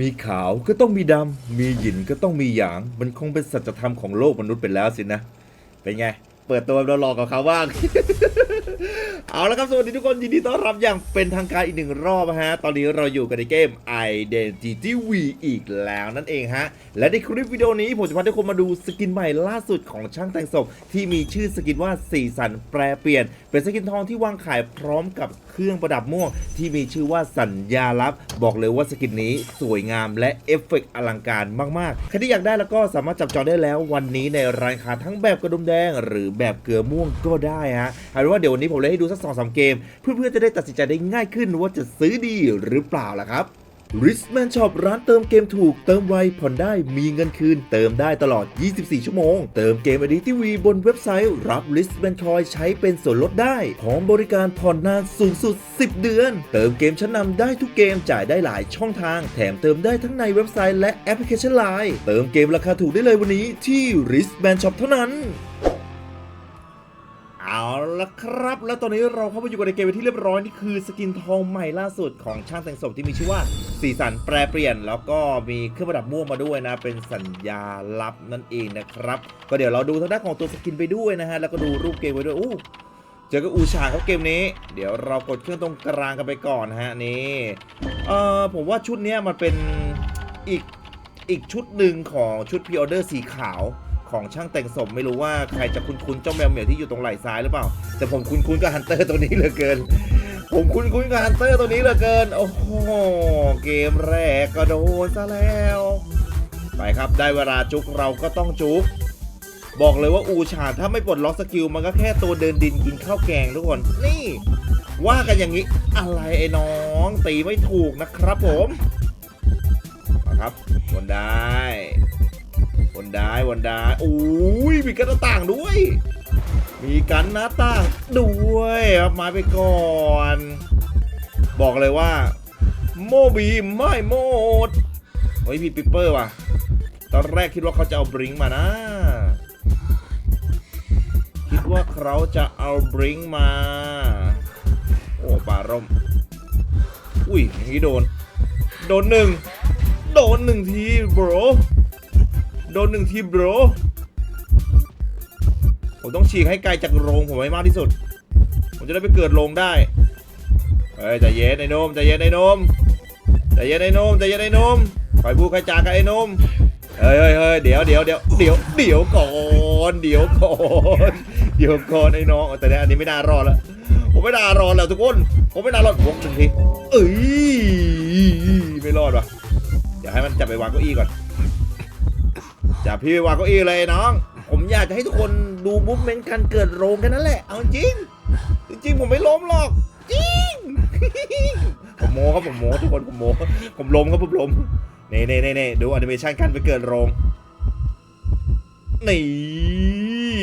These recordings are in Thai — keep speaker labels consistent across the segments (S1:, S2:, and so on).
S1: มีขาวก็ต้องมีดำ มีหยินก็ต้องมีหยาง มันคงเป็นสัจธรรมของโลกมนุษย์ไปแล้วสินะ เป็นไง เปิดตัวเราหลอกกับเขาบ้าง เอาละครับ สวัสดีทุกคน ยินดีต้อนรับอย่างเป็นทางการอีกหนึ่งรอบนะฮะ ตอนนี้เราอยู่กันในเกม Identity V อีกแล้วนั่นเองฮะ และในคลิปวิดีโอนี้ ผมจะพาทุกคนมาดูสกินใหม่ล่าสุดของช่างแต่งศพ ที่มีชื่อสกินว่าสีสันแปรเปลี่ยน เป็นสกินทองที่วางขายพร้อมกับเครื่องประดับม่วง ที่มีชื่อว่าสัญญาลับ บอกเลยว่าสกินนี้สวยงามและเอฟเฟกต์อลังการมากๆใครที่อยากได้แล้วก็สามารถจับจองได้แล้ววันนี้ในร้านค้าทั้งแบบกระดุมแดง หรือแบบเกลือม่วงก็ได้ฮะเอาเป็นว่าเดี๋ยววันนี้ผมเลยให้ดูสักสองสามเกม เพื่อนๆจะได้ตัดสินใจได้ง่ายขึ้นว่าจะซื้อดีหรือเปล่าล่ะครับ r i s m a n Shop ร้านเติมเกมถูก เติมไวผ่อนได้มีเงินคืน เติมได้ตลอด 24 ชั่วโมง เติมเกม ID TV บนเว็บไซต์ รับ r i s m a n Coin ใช้เป็นส่วนลดได้ พร้อมบริการผ่อนนานสูงสุด 10 เดือน เติมเกมชั้นนำได้ทุกเกมจ่ายได้หลายช่องทาง แถมเติมได้ทั้งในเว็บไซต์และแอปพลิเคชัน Line เติมเกมราคาถูกได้เลยวันนี้ที่ r i s m a n Shop เท่านั้น ละครับ แล้วตอนนี้เราเข้าไปอยู่กันในเกมเป็นที่เรียบร้อยนี่คือสกินทองใหม่ล่าสุดของช่างแต่งศพที่มีชื่อว่าสีสันแปรเปลี่ยน แล้วก็มีเครื่องประดับม่วงมาด้วยนะ เป็นสัญญาลับนั่นเองนะครับ ก็เดี๋ยวเราดูทางด้านของตัวสกินไปด้วยนะฮะแล้วก็ดูรูปเกมไปด้วยอู้เจอกับอูชาครับเกมนี้ เดี๋ยวเรากดเครื่องตรงกลางกันไปก่อนนะฮะนี่เอ่อผมว่าชุดนี้มันเป็นอีกอีกชุดหนึ่งของชุดพ r ออเดอร์สีขาว ของช่างแต่งศพไม่รู้ว่าใครจะคุ้นๆเจ้าแมวเหมียวที่อยู่ตรงไหล่ซ้ายหรือเปล่า แต่ผมคุ้นๆกับฮันเตอร์ตัวนี้เหลือเกิน ผมคุ้นๆกับฮันเตอร์ตัวนี้เหลือเกิน โอ้โหเกมแรกก็โดนซะแล้วไปครับได้เวลาจุกเราก็ต้องจุกบอกเลยว่าอูชาถ้าไม่ปลดล็อกสกิลมันก็แค่ตัวเดินดินกินข้าวแกงทุกคน นี่ ว่ากันอย่างนี้อะไรไอ้น้องตีไม่ถูกนะครับผมมาครับวนได้ วนได้วนได้อุ้ยมีกันหน้าต่างด้วย มีกันหน้าต่างด้วยครับมาไปก่อน บอกเลยว่า โมบีไม่หมดเฮ้ยพี่ปิปเปอร์ว่ะ ตอนแรกคิดว่าเขาจะเอาบริงมานะ คิดว่าเขาจะเอาบริงมา โอ้ปลาร่ม อุ้ยอย่างนี้โดน โดนหนึ่ง โดนหนึ่งทีบร โดนหนึ่งทีบรผมต้องฉีกให้ไกลจากโรงผมให้มากที่สุด ผมจะได้ไปเกิดโรงได้ เฮ้ยใจเย็นไอ้นมใจเย็นไอ้นมใจเย็นไอ้นมใจเย็นไอ้นมคอยพูดคอยจากับไอ้นมเฮ้ยเฮ้ยเฮ้ยเดี๋ยวเดี๋ยวเดี๋ยวเดี๋ยวเดี๋ยวก่อนเดี๋ยวก่อนเดี๋ยวก่อนไอ้น้องแต่เนี่ยอันนี้ไม่น่ารอดแล้วผมไม่น่ารอดแล้วทุกคนผมไม่น่ารอดวกหนึ่งทีเอ้ยไม่รอดว่ะเดี๋ยวให้มันจับไปวางเก้าอี้ก่อน บพี่ไปวางเก้าอี้เลยน้อง ผมอยากจะให้ทุกคนดูมูฟเมนต์การเกิดโรงกันนั่นแหละ เอาจริง จริงผมไม่ล้มหรอก จริง ผมโมครับผมโมทุกคนผมโมผมล้มครับผมล้มนี่นี่นี่นี่ดูแอนิเมชันการไปเกิดโรงนี่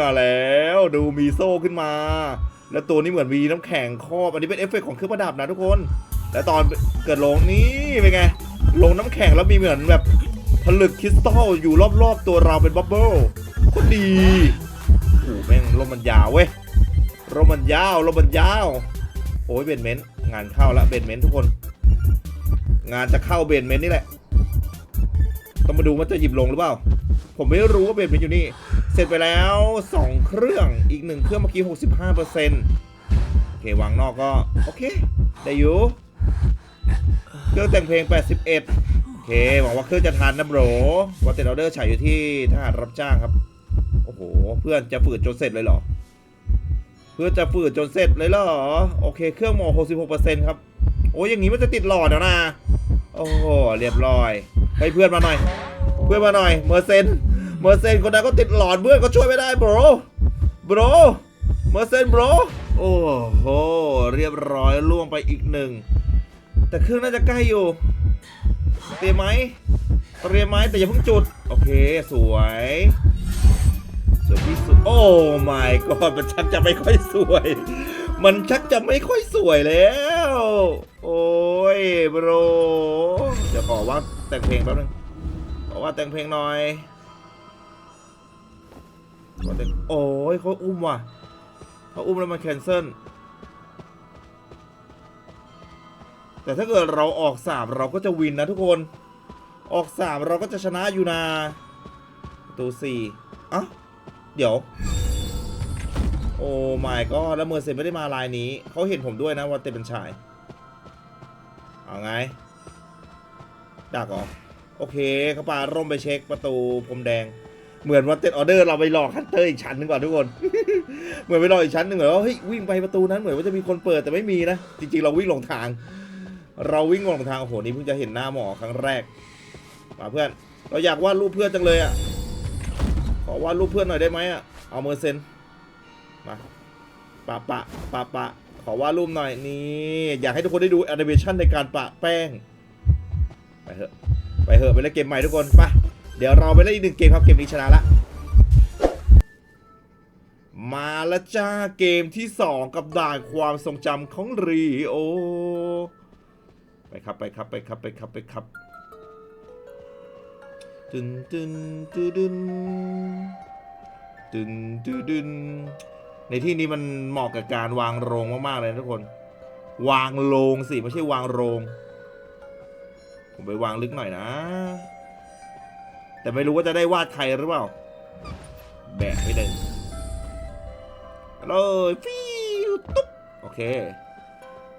S1: มาแล้วดูมีโซ่ขึ้นมา แล้วตัวนี้เหมือนมีน้ำแข็งครอบ อันนี้เป็นเอฟเฟกของเครื่องประดับนะทุกคน แล้วตอนเกิดโรงนี้เป็นไงโรงน้ำแข็งแล้วมีเหมือนแบบ ผลึกคริสตัลอยู่รอบๆตัวเราเป็นบับเบิ้ลโคตรดีโอ้แม่งลมมันยาวเว้ยลมมันยาวลมมันยาวโอ้ยเบนเมนต์งานเข้าละเบนเมนต์ทุกคน งานจะเข้าเบนเมนต์นี่แหละต้องมาดูว่าจะหยิบลงหรือเปล่า ผมไม่รู้ว่าเบนเมนต์อยู่นี่ เสร็จไปแล้ว 2 เครื่องอีกหนึ่งเครื่องเมื่อกี้65%โอเควางนอกก็ โอเค ได้อยู่ เครื่องแต่งเพลง 81โอเค หวังว่าเครื่องจะทันนะโบรวอเต็ดออเดอร์ฉายอยู่ที่ทหารรับจ้างครับ โอ้โห เพื่อนจะฝืดจนเสร็จเลยเหรอ เพื่อนจะฝืดจนเสร็จเลยเหรอ โอเค เครื่องมอ66%ครับ โอ้ยอย่างนี้มันจะติดหลอดแล้วนะ โอ้โห เรียบร้อยให้เพื่อนมาหน่อย เพื่อนมาหน่อย เมอร์เซน เมอร์เซนคนนั้นก็ติดหลอดเพื่อนก็ช่วยไม่ได้โบรโบรเมอร์เซนโบรโอ้โห เรียบร้อยล่วงไปอีกหนึ่ง แต่เครื่องน่าจะใกล้อยู่ เตรียมไหมเตรียมไหมแต่อย่าเพิ่งจุด โอเค สวย สวยที่สุด โอ้ my god มันชักจะไม่ค่อยสวย มันชักจะไม่ค่อยสวยแล้ว โอ้ยบรเดี๋ยวขอว่าแต่งเพลงแป๊บนึงขอว่าแต่งเพลงหน่อยโอ้ยเขาอุ้มว่ะเขาอุ้มแล้วมันแคนเซิล แต่ถ้าเกิดเราออกสามเราก็จะวินนะทุกคน ออกสามเราก็จะชนะอยู่นาประตูสี่อะเดี๋ยว โอ้ my god แล้วเมอร์เซนไม่ได้มาลายนี้ เขาเห็นผมด้วยนะว่าเต้เป็นชาย เอาไง ดักเหรอโอเคเขาปาร่มไปเช็คประตูพรมแดง เหมือนวันเต็ดออเดอร์เราไปหลอกฮันเตอร์อีกชั้นหนึงก่อนทุกคน เหมือนไปหลอกอีกชั้นหนึ่งเหมือนว่าเฮ้ยวิ่งไปประตูนั้นเหมือนว่าจะมีคนเปิดแต่ไม่มีนะ จริงๆเราวิ่งหลงทาง เราวิ่งลงทางโอ้โหนี่เพิ่งจะเห็นหน้าหมอครั้งแรกมาเพื่อน เราอยากวาดรูปเพื่อนจังเลยอะขอวาดรูปเพื่อนหน่อยได้ไหมอะเอาเมอร์เซนมาปะปะปะปะขอวาดรูปหน่อยนี่อยากให้ทุกคนได้ดูแอนิเมชันในการปะแป้งไปเถอะไปเถอะไปเล่นเกมใหม่ทุกคนไปเดี๋ยวเราไปเล่นอีกหนึ่งเกมครับเกมนี้ชนะละมาล้วจ้าเกมที่ 2 กับด่านความทรงจำของรีโอ ไปครับไปครับไปครับไปครับไปครับตึนตึนตึดึนตึนตึดึนในที่นี้มันเหมาะกับการวางโรงมากๆเลยทุกคน วางโรงสิไม่ใช่วางโรง ผมไปวางลึกหน่อยนะ แต่ไม่รู้ว่าจะได้วาดใครหรือเปล่า แบกไม่ได้เลยฟิวตุ๊บโอเค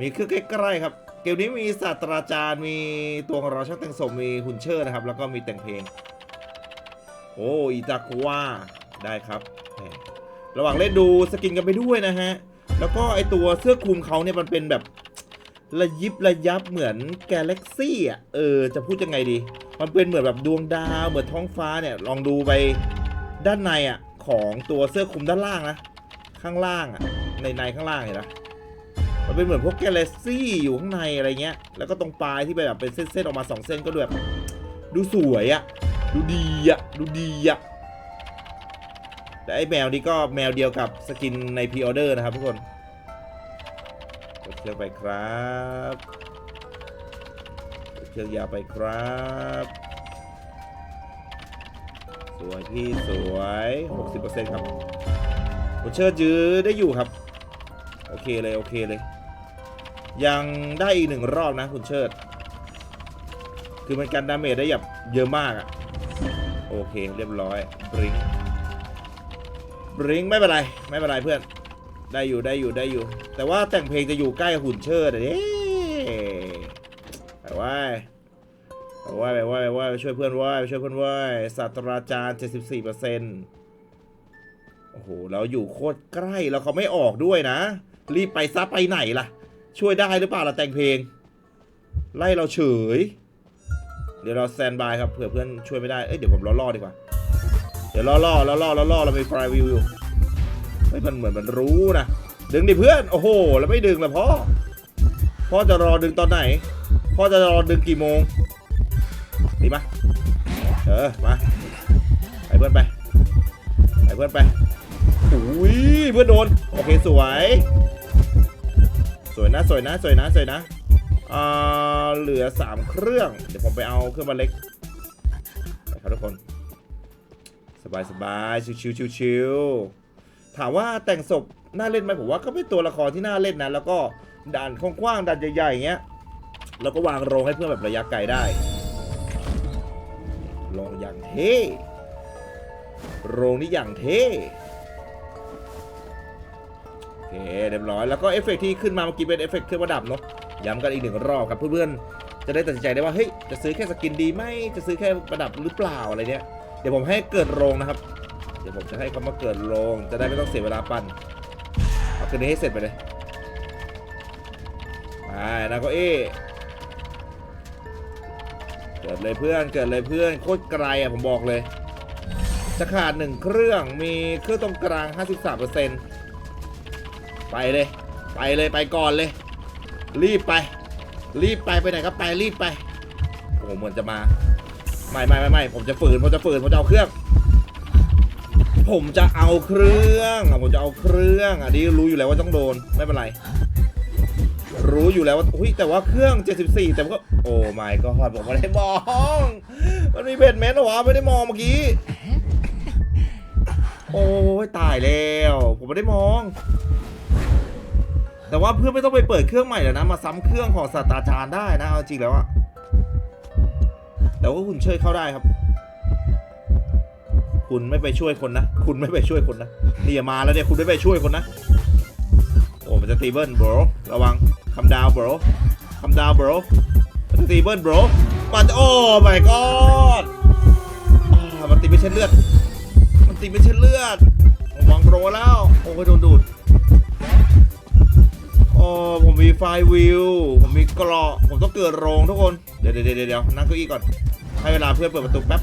S1: มีเครื่องใกล้ๆครับ เกมนี้มีศาสตราจารย์มีตัวของเราช่างแต่งสมมีหุ่นเชิดนะครับ แล้วก็มีแต่งเพลง โอ้อีตากัวได้ครับ ระหว่างเล่นดูสกินกันไปด้วยนะฮะ แล้วก็ไอตัวเสื้อคลุมเขาเนี่ยมันเป็นแบบระยิบระยับเหมือนกาแล็กซี่อะ เออ จะพูดยังไงดี มันเป็นเหมือนแบบดวงดาวเหมือนท้องฟ้าเนี่ย ลองดูไปด้านในอะ ของตัวเสื้อคลุมด้านล่างนะ ข้างล่างอะ ในในข้างล่างเห็นปะมั มันเป็นเหมือนพวกแกาแล็กซี่อยู่ข้างในอะไรเงี้ย แล้วก็ตรงปลายที่เป็นแบบเป็นเส้นๆออกมาสองเส้นก็ดูแบบดูสวยอะดูดีอะดูดีอะแต่ไอ้แมวนี้ก็แมวเดียวกับสกินในพ r ออเดอร์นะครับทุกคนกดเครื่องไปครับกดเครื่องยาวไปครับ สวยพี่สวย 60%ครับผมเชิดยื้อได้อยู่ครับ โอเคเลย โอเคเลย ยังได้อีกหนึ่งรอบนะคุณเชิด คือมันกันดาเมจได้แบบเยอะมากอะโอเคเรียบร้อยบริงบริงไม่เป็นไร ไม่เป็นไรเพื่อน ได้อยู่ได้อยู่ได้อยู่ แต่ว่าแต่งเพลงจะอยู่ใกล้หุ่นเชิดเด้ไปว่าไปว่าไปว่าไปว่าไปช่วยเพื่อนว่าไปช่วยเพื่อนว่าศาสตราจารย์ 74%โอ้โหเราอยู่โคตรใกล้แล้วเขาไม่ออกด้วยนะ รีบไปซัไปไหนล่ะ ช่วยได้หรือเปล่าล่ะแต่งเพลง ไล่เราเฉย เดี๋ยวเราแซนบายครับเผื่อเพื่อนช่วยไม่ได้ เอ้ยเดี๋ยวผมรอรอดีกว่า เดี๋ยวรอรอรอรอรอรอเราไปไฟวิวอยู่เฮ้ยมันเหมือนมันรู้นะดึงดิเพื่อนโอ้โหแล้วไม่ดึงละพ่อพ่อจะรอดึงตอนไหน พ่อจะรอดึงกี่โมงดีมาเออมาไปเพื่อนไปไปเพื่อนไปอุ้ยเพื่อนโดนโอเคสวย วยนะสวยนะสวยนะสวยนะอ่าเหลือ3เครื่อง เดี๋ยวผมไปเอาเครื่องบานเล็กไปครับทุกคน สบายสบายชิวชิวชิวชิวๆถามว่าแต่งศพน่าเล่นไหมผมว่าก็เป็นตัวละครที่น่าเล่นนะ แล้วก็ด่านกว้างๆด่านใหญ่ๆอย่างเงี้ยแล้วก็วางโรงให้เพื่อนแบบระยะไกลได้โรงอย่างเท่โรงนี้อย่างเท่ เคเรียบร้อยแล้วก็เอฟเฟกต์ที่ขึ้นมาเมื่อกี้เป็นเอฟเฟกต์เครื่องประดับเนาะย้ำกันอีกหนึ่งรอบครับเพื่อนๆจะได้ตัดสินใจได้ว่าเฮ้ยจะซื้อแค่สกินดีไหมจะซื้อแค่ประดับหรือเปล่าอะไรเนี้ยเดี๋ยวผมให้เกิดโรงนะครับ เดี๋ยวผมจะให้เขามาเกิดโรงจะได้ไม่ต้องเสียเวลาปั่นเอาคืนนี้ให้เสร็จไปเลยไปนะก็เอเกิดเลยเพื่อนเกิดเลยเพื่อนโคตรไกลอะผมบอกเลย จะขาดหนึ่งเครื่องมีเครื่องตรงกลาง 53% ไปเลย ไปเลยไปก่อนเลย รีบไป รีบไปไปไหนก็ไปรีบไปโอ้โหเหมือนจะมา ไม่ไม่ไม่ไม่ผมจะฝืนผมจะฝืนผมจะเอาเครื่อง ผมจะเอาเครื่องอะผมจะเอาเครื่องอันนี้รู้อยู่แล้วว่าต้องโดนไม่เป็นไร รู้อยู่แล้วว่าอุ้ยแต่ว่าเครื่อง 74 แต่มันก็โอ้ไม่ก็ฮอดผมไม่ได้มอง มันมีเบดเมนต์เหรอวะไม่ได้มองเมื่อกี้โอ้ยตายแล้ว ผมไม่ได้มอง แต่ว่าเพื่อนไม่ต้องไปเปิดเครื่องใหม่แล้วนะ มาซ้ำเครื่องของศาสตราจารย์ได้นะเอาจริงแล้วอะแต่ว่าคุณเชยเข้าได้ครับ คุณไม่ไปช่วยคนนะ คุณไม่ไปช่วยคนนะนี่อย่ามาแล้วเนี่ยคุณไม่ไปช่วยคนนะ โอ้มันจะตีเบิล bro ระวังคำดาว bro คำดาว bro มันจะตีเบิล bro มันจะโอ้ my god มันตีไม่ใช่เลือด มันตีไม่ใช่เลือดผมวางโปรแล้ว โอ้ยโดนดูด โอ้ผมมีไฟวิว ผมมีเกราะผมต้องเกิดโรงทุกคน เดี๋ยวเดี๋ยวเดี๋ยวนั่งเก้าอี้ก่อน ให้เวลาเพื่อนเปิดประตูแป๊บ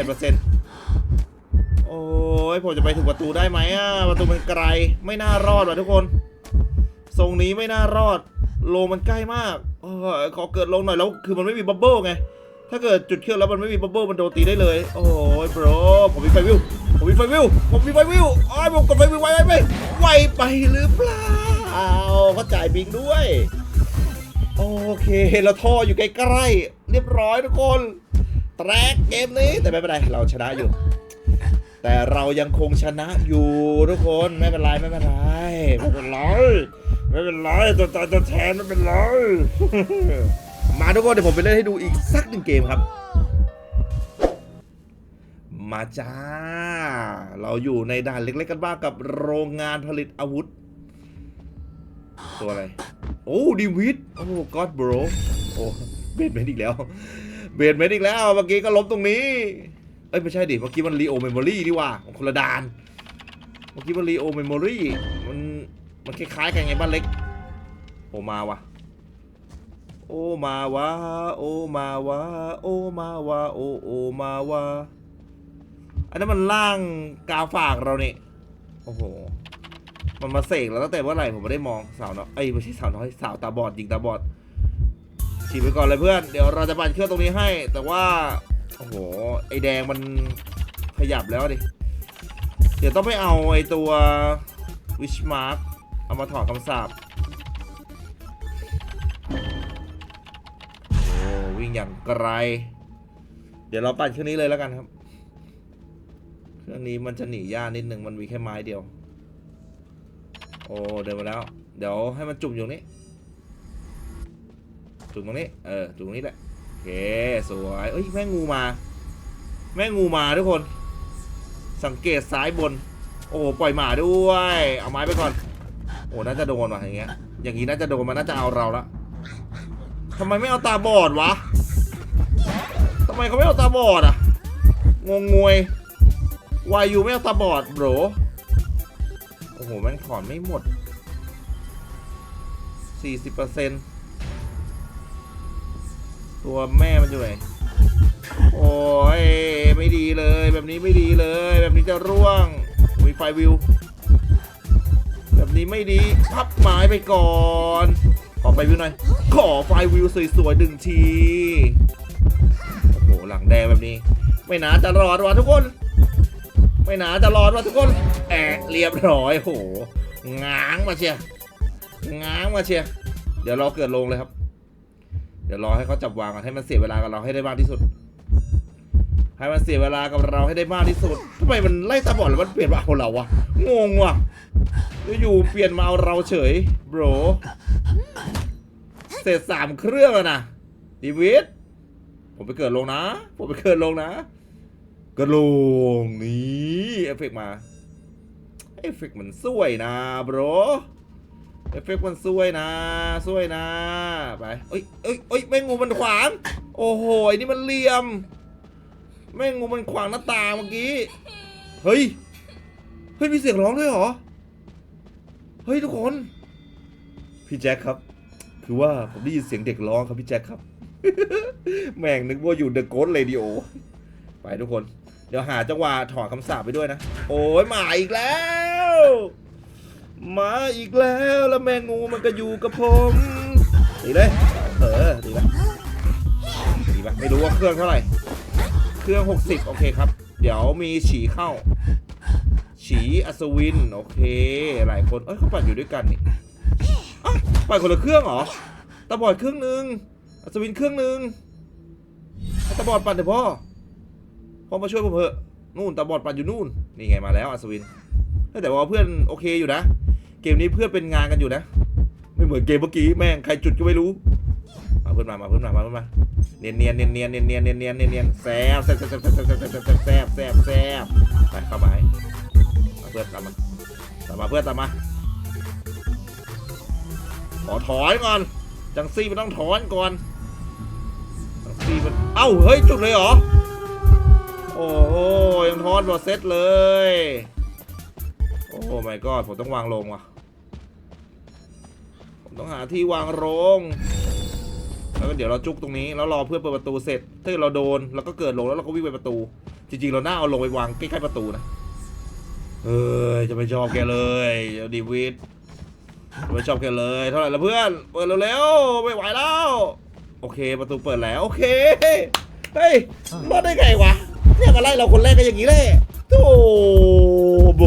S1: 71%โอ้ยผมจะไปถึงประตูได้ไหมอะ ประตูมันไกล ไม่น่ารอดว่ะทุกคน ทรงนี้ไม่น่ารอด โลมันใกล้มากเออขอเกิดลงหน่อยแล้ว คือมันไม่มีบับเบิ้ลไง ถ้าเกิดจุดเครื่องแล้วมันไม่มีบับเบิ้ลมันโดนตีได้เลย โอ้ยโบรผมมีไฟวิว ผมมีไฟวิว ผมมีไฟวิวอ้ยผมกดไฟวิวไวไปไวไปหรือเปล่า เขาจ่ายบิงด้วย โอเคเราท่ออยู่ใกล้ๆเรียบร้อยทุกคนแตรกเกมนี้แต่ไม่เป็นไรเราชนะอยู่ แต่เรายังคงชนะอยู่ทุกคนไม่เป็นไรไม่เป็นไรไม่เป็นไรไม่เป็นไรตัวตายตัวแทนไม่เป็นไรมาทุกคนเดี๋ยวผมไปเล่นให้ดูอีกสักหนึ่งเกมครับ มาจ้า เราอยู่ในด่านเล็กๆกันบ้างกับโรงงานผลิตอาวุธ ตัวอะไร โอ้ดีวิดโอ้ก็อดบรโอ้เบนเมนอีกแล้ว เบนเมนอีกแล้ว เมื่อกี้ก็ล้มตรงนี้ เอ้ยไม่ใช่ดิ เมื่อกี้มันรีโอเมมโมรี่นี่ว่ามันคนละดาน เมื่อกี้มันรีโอเมมโมรี่มันมันคล้ายๆกันไงบ้านเล็ก โอมาวะโอมาวะโอมาวะโอมาวะโอโอมาวะอันนั้นมันล่างกาฝากเราเนี่ยโอ้โห มันมาเสกแล้วตั้งแต่เมื่อไหร่ผมไม่ได้มองสาวน้อยเอ้ไม่ใช่สาวน้อยสาวตาบอดยิงตาบอดฉีดไปก่อนเลยเพื่อน เดี๋ยวเราจะปั่นเครื่องตรงนี้ให้ แต่ว่า โอ้โห ไอแดงมันขยับแล้วดิ เดี๋ยวต้องไปเอาไอตัววิชมาร์กเอามาถอดคำสาปโอ้วิ่งอย่างไกล เดี๋ยวเราปั่นเครื่องนี้เลยแล้วกันครับ เครื่องนี้มันจะหนียากนิดนึง มันมีแค่ไม้เดียว อ้เดินมาแล้ว เดี๋ยวให้มันจุ่มอยู่ตรงนี้ จุ่มตรงนี้ เออ จุ่มตรงนี้แหละโอเค สวย เอ้ย แม่งงูมา แม่งงูมาทุกคน สังเกตซ้ายบน โอ้ ปล่อยหมาด้วย เอาไม้ไปก่อน โอ้ น่าจะโดนว่ะอย่างเงี้ย อย่างงี้น่าจะโดนมันน่าจะเอาเราละทำไมไม่เอาตาบอดวะทำไมเขาไม่เอาตาบอดอะ งงงวยวายยูไม่เอาตาบอดโบร อ้โหม่งถอนไม่หมด 40%ตัวแม่มันอยู่ไหน โอ้ย ไม่ดีเลย แบบนี้ไม่ดีเลย แบบนี้จะร่วงมีไฟวิว แบบนี้ไม่ดีพับไม้ไปก่อน ขอไฟวิวหน่อย ขอไฟวิวสวยๆหนึ่งที โอ้โห หลังแดงแบบนี้ ไม่น่าจะรอดว่ะทุกคน ไม่หนาจะรอดว่ะทุกคนแอะเรียบร้อยโหง้างมาเชียร์ง้างมาเชียร์เดี๋ยวรอเกิดลงเลยครับ เดี๋ยวรอให้เขาจับวางก่อนให้มันเสียเวลากับเราให้ได้มากที่สุด ให้มันเสียเวลากับเราให้ได้มากที่สุดทำไมมันไล่ตาบอดแล้วมันเปลี่ยนมาเอาเราวะงงว่ะอยู่เปลี่ยนมาเอาเราเฉยโบรเสร็จสามเครื่องแล้วนะดีวิดผมไปเกิดลงนะ ผมไปเกิดลงนะ กระโหลงนี่เอฟเฟกต์มาเอฟเฟกต์มันสวยนะบรเอฟเฟกต์มันสวยนะสวยนะไปเอ้ยเอ้ยเอ้ยแม่งงูมันขวางโอ้โหอ้นี่มันเหลี่ยมแม่งงูมันขวางหน้าต่างเมื่อกี้เฮ้ยเฮ้ยมีเสียงร้องด้วยเหรอเฮ้ยทุกคนพี่แจ็คครับคือว่าผมได้ยินเสียงเด็กร้องครับพี่แจ็คครับ แม่งนึกว่าอยู่เดอะโกสเรดิโอไปทุกคน เดี๋ยวหาจังหวะถอนคำสาปไปด้วยนะ โอ้ยมาอีกแล้ว มาอีกแล้วแล้วแมงงูมันก็อยู่กับผมดีเลย เออดีละดีปะไม่รู้ว่าเครื่องเท่าไหร่ เครื่อง 60 โอเคครับ เดี๋ยวมีฉีเข้า ฉีอัศวิน โอเค หลายคน เอ้ยเขาปั่นอยู่ด้วยกันนี่อะปั่นคนละเครื่องเหรอตาบอดเครื่องหนึ่งอัศวินเครื่องหนึ่งตาบอดปั่นเถอะพ่อ พ่อมาช่วยผมเถอะนู่นตาบอดปั่นอยู่นู่นนี่ไงมาแล้วอัศวินแต่ว่าเพื่อนโอเคอยู่นะ เกมนี้เพื่อนเป็นงานกันอยู่นะ ไม่เหมือนเกมเมื่อกี้แม่งใครจุดก็ไม่รู้มาเพื่อนมามาเพื่อนมามาเพื่อนมาเนียนเนียนเนียนเนียนเนียนเนียนเนียนเนียนเนียนเนียนแซบแซบแซบแซบแซบแซบแซบแซบแซบแซบไปเข้าไปมาเพื่อนตามมาตามมาเพื่อนตามมาขอถอยก่อนจังซี่มันต้องถอนก่อนจังซี่มันเอ้าเฮ้ยจุดเลยเหรอ โอ้โหยังทอนบอเซตเลย โอ้ my god ผมต้องวางลงว่ะ ผมต้องหาที่วางลงแล้วก็เดี๋ยวเราจุกตรงนี้แล้วรอเพื่อนเปิดประตูเสร็จ ถ้าเราโดนเราก็เกิดลงแล้วเราก็วิ่งไปประตู จริงๆ เราหน้าเอาลงไปวางใกล้ๆประตูนะเอ้ยจะไม่ชอบแกเลยเดี๋ยวดีวิดจะไม่ชอบแกเลย เท่าไหร่ละเพื่อนเปิดเร็วๆไม่ไหวแล้ว โอเคประตูเปิดแล้ว โอเคเฮ้ยรอดได้ไงวะ เนี่ยมาไล่เราคนแรกก็อย่างนี้แหละโธ่โบ